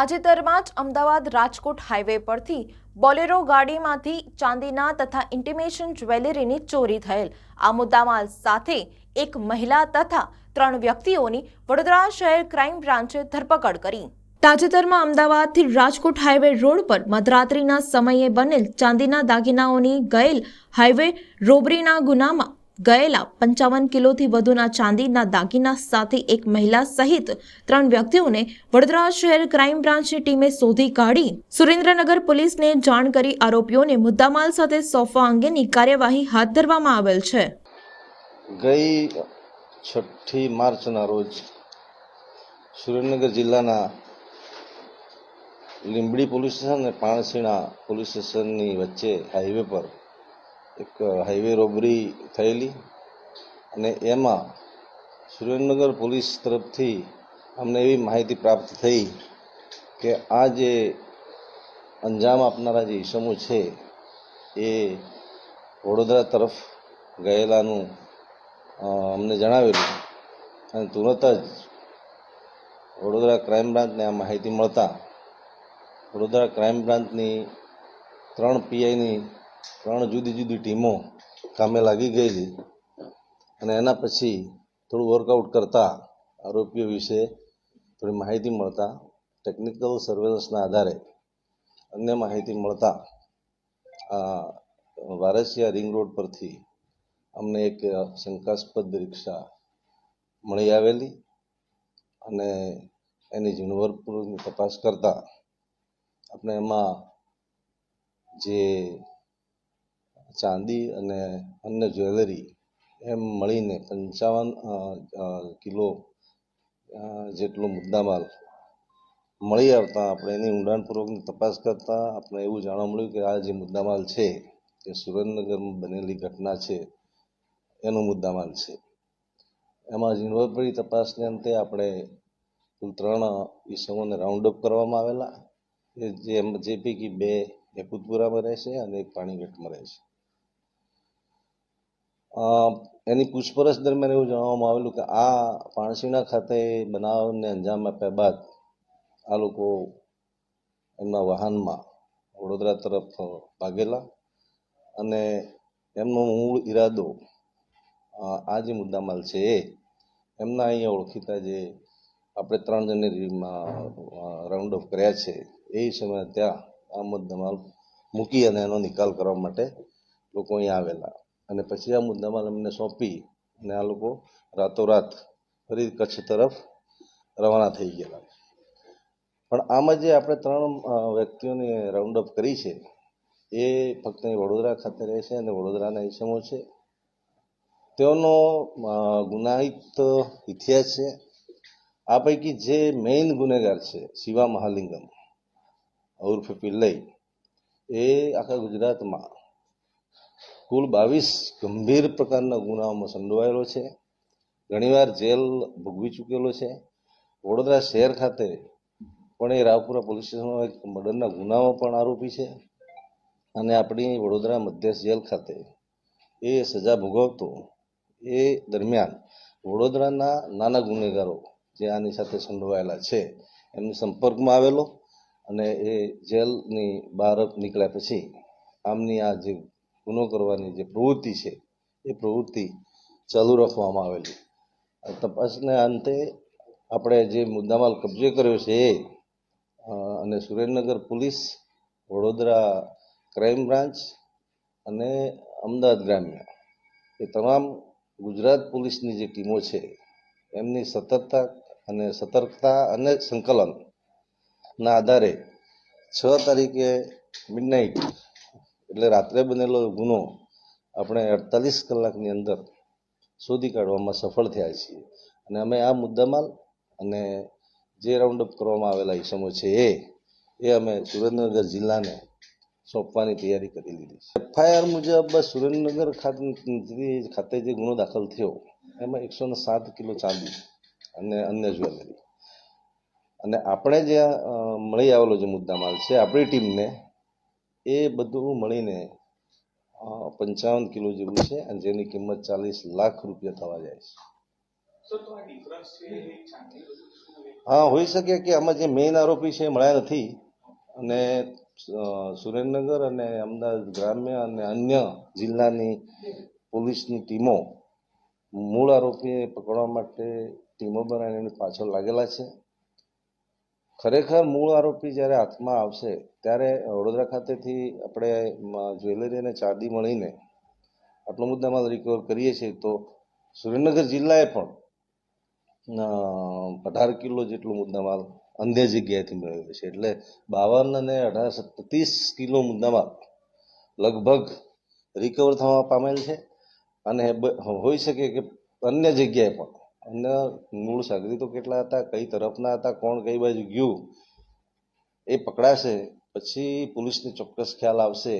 તાજેતરમાં જ અમદાવાદ રાજકોટ હાઈવે પરથી બોલેરો ગાડીમાંથી ચાંદીના તથા ઇન્ટિમેશન જ્વેલરીની ચોરી થયેલ. આ મુદ્દામાલ સાથે એક મહિલા તથા ત્રણ વ્યક્તિઓની વડોદરા શહેર ક્રાઇમ બ્રાન્ચે ધરપકડ કરી. તાજેતરમાં અમદાવાદથી રાજકોટ હાઈવે રોડ પર મધરાત્રિના સમયે બનેલ ચાંદીના દાગીનાઓની ગયેલ હાઈવે રોબરીના ગુનામાં ગયેલા પંચાવન કિલોથી વધુના ચાંદીના દાગીના સાથે એક મહિલા સહિત ત્રણ વ્યક્તિઓને વડોદરા શહેર ક્રાઇમ બ્રાન્ચની ટીમે શોધી કાઢી. સુરેન્દ્રનગર પોલીસને જાણ કરી આરોપીઓને મુદ્દામાલ સાથે સોંપવા અંગેની કાર્યવાહી હાથ ધરવામાં આવેલ છે. ગઈ છઠ્ઠી માર્ચના રોજ સુરેન્દ્રનગર જિલ્લાના લીંબડી પોલીસ સ્ટેશન અને પાણસીણા પોલીસ સ્ટેશનની વચ્ચે હાઈવે પર એક હાઈવે રોબરી થયેલી અને એમાં સુરેન્દ્રનગર પોલીસ તરફથી અમને એવી માહિતી પ્રાપ્ત થઈ કે આ જે અંજામ આપનારા જે ઈસમો છે, એ વડોદરા તરફ ગયેલાનું અમને જણાવેલું અને તુરંત જ વડોદરા ક્રાઇમ બ્રાન્ચને આ માહિતી મળતા, વડોદરા ક્રાઇમ બ્રાન્ચની ત્રણ પીઆઈની ત્રણ જુદી જુદી ટીમો કામે લાગી ગયેલી. અને એના પછી થોડું વર્કઆઉટ કરતા આરોપીઓ વિશે થોડી માહિતી મળતા ટેકનિકલ સર્વેલન્સના આધારે અન્ય માહિતી મળતા વારસિયા રિંગ રોડ પરથી અમને એક શંકાસ્પદ રિક્ષા મળી આવેલી અને એની ઝીણવટપૂર્વકની તપાસ કરતા આપણે એમાં જે ચાંદી અને અન્ય જ્વેલરી એમ મળીને પંચાવન કિલો જેટલો મુદ્દામાલ મળી આવતા. આપણે એની ઊંડાણપૂર્વકની તપાસ કરતા આપણે એવું જાણવા મળ્યું કે આ જે મુદ્દામાલ છે તે સુરેન્દ્રનગરમાં બનેલી ઘટના છે એનો મુદ્દામાલ છે. એમાં ઝીણવટભરી તપાસને અંતે આપણે કુલ ત્રણ ઈસમોને રાઉન્ડ અપ કરવામાં આવેલા. એ જે જે પૈકી બે એ રહે છે અને એક પાણીગઢમાં રહે છે અ, એની પૂછપરછ દરમિયાન એવું જણાવવામાં આવેલું કે આ પાણસીના ખાતે બનાવને અંજામ આપ્યા બાદ આ લોકો એમના વાહનમાં વડોદરા તરફ ભાગેલા અને એમનો મૂળ ઈરાદો આ જે મુદ્દામાલ છે એ એમના અહીંયા ઓળખીતા જે આપણે ત્રણ જણને રાઉન્ડ ઓફ કર્યા છે, એ સમયે ત્યાં આ મુદ્દામાલ મૂકી અને એનો નિકાલ કરવા માટે લોકો અહીંયા આવેલા. અને પછી આ મુદ્દામાલ અમને સોંપી અને આ લોકો રાતોરાત ફરી કચ્છ તરફ રવાના થઈ ગયેલા. પણ આમાં જે આપણે ત્રણ વ્યક્તિઓને રાઉન્ડ અપ કરી છે, એ ફક્ત વડોદરા ખાતે રહે છે અને વડોદરાના ઇસમો છે. તેઓનો ગુનાહિત ઇતિહાસ છે. આ પૈકી જે મેઇન ગુનેગાર છે, શિવા મહાલિંગમ, ઉર્ફે પિલ્લઈ, એ આખા ગુજરાતમાં કુલ બાવીસ ગંભીર પ્રકારના ગુનાઓમાં સંડોવાયેલો છે. ઘણીવાર જેલ ભોગવી ચૂકેલો છે. વડોદરા શહેર ખાતે પણ એ રાવપુરા પોલીસ સ્ટેશનમાં એક મર્ડરના ગુનામાં પણ આરોપી છે. અને આપણી વડોદરા મધ્યસ્થ જેલ ખાતે એ સજા ભોગવતો એ દરમિયાન વડોદરાના નાના ગુનેગારો જે આની સાથે સંડોવાયેલા છે, એમની સંપર્કમાં આવેલો અને એ જેલની બહાર નીકળ્યા પછી આમની આ જે ગુનો કરવાની જે પ્રવૃત્તિ છે, એ પ્રવૃત્તિ ચાલુ રાખવામાં આવેલી. તપાસના અંતે આપણે જે મુદ્દામાલ કબજે કર્યો છે એ અને Surendranagar police, Vadodara crime branch અને અમદાવાદ ગ્રામ્ય, એ તમામ ગુજરાત પોલીસની જે ટીમો છે, એમની સતર્કતા અને સતર્કતા અને સંકલનના આધારે છ તારીખે મિડનાઇટ એટલે રાત્રે બનેલો ગુનો આપણે અડતાલીસ કલાકની અંદર શોધી કાઢવામાં સફળ થયા છીએ. અને અમે આ મુદ્દામાલ અને જે રાઉન્ડ અપ કરવામાં આવેલા ઇસમો છે એ એ અમે સુરેન્દ્રનગર જિલ્લાને સોંપવાની તૈયારી કરી લીધી છે. એફઆઈઆર મુજબ સુરેન્દ્રનગર ખાતે ખાતે જે ગુનો દાખલ થયો, એમાં એકસો સાત કિલો ચાંદી અને અન્ય જ્વેલરી અને આપણે જે મળી આવેલો જે મુદ્દામાલ છે, આપણી ટીમને એ બધું મળીને પંચાવન કિલો જેવું છે અને જેની કિંમત ચાલીસ લાખ રૂપિયા થવા જાય છે. હા હોઈ શકે કે આમાં જે મેઇન આરોપી છે એ મળ્યા નથી અને સુરેન્દ્રનગર અને અમદાવાદ ગ્રામ્ય અને અન્ય જિલ્લાની પોલીસની ટીમો મૂળ આરોપીને પકડવા માટે ટીમો બનાવીને પાછળ લાગેલા છે. ખરેખર મૂળ આરોપી જ્યારે હાથમાં આવશે, ત્યારે વડોદરા ખાતેથી આપણે જ્વેલરી અને ચાંદી મળીને આટલો મુદ્દામાલ રિકવર કરીએ છીએ, તો સુરેન્દ્રનગર જિલ્લાએ પણ અઢાર કિલો જેટલો મુદ્દામાલ અન્ય જગ્યાએથી મેળવ્યો છે. એટલે બાવન અને અઢાર ત્રીસ કિલો મુદ્દામાલ લગભગ રિકવર થવા પામેલ છે. અને હોઈ શકે કે અન્ય જગ્યાએ પણ અન્ય મૂળ સાગરીતો કેટલા હતા, કઈ તરફના હતા, કોણ કઈ બાજુ ગયું, એ પકડાશે, પછી પોલીસને ચોક્કસ ખ્યાલ આવશે.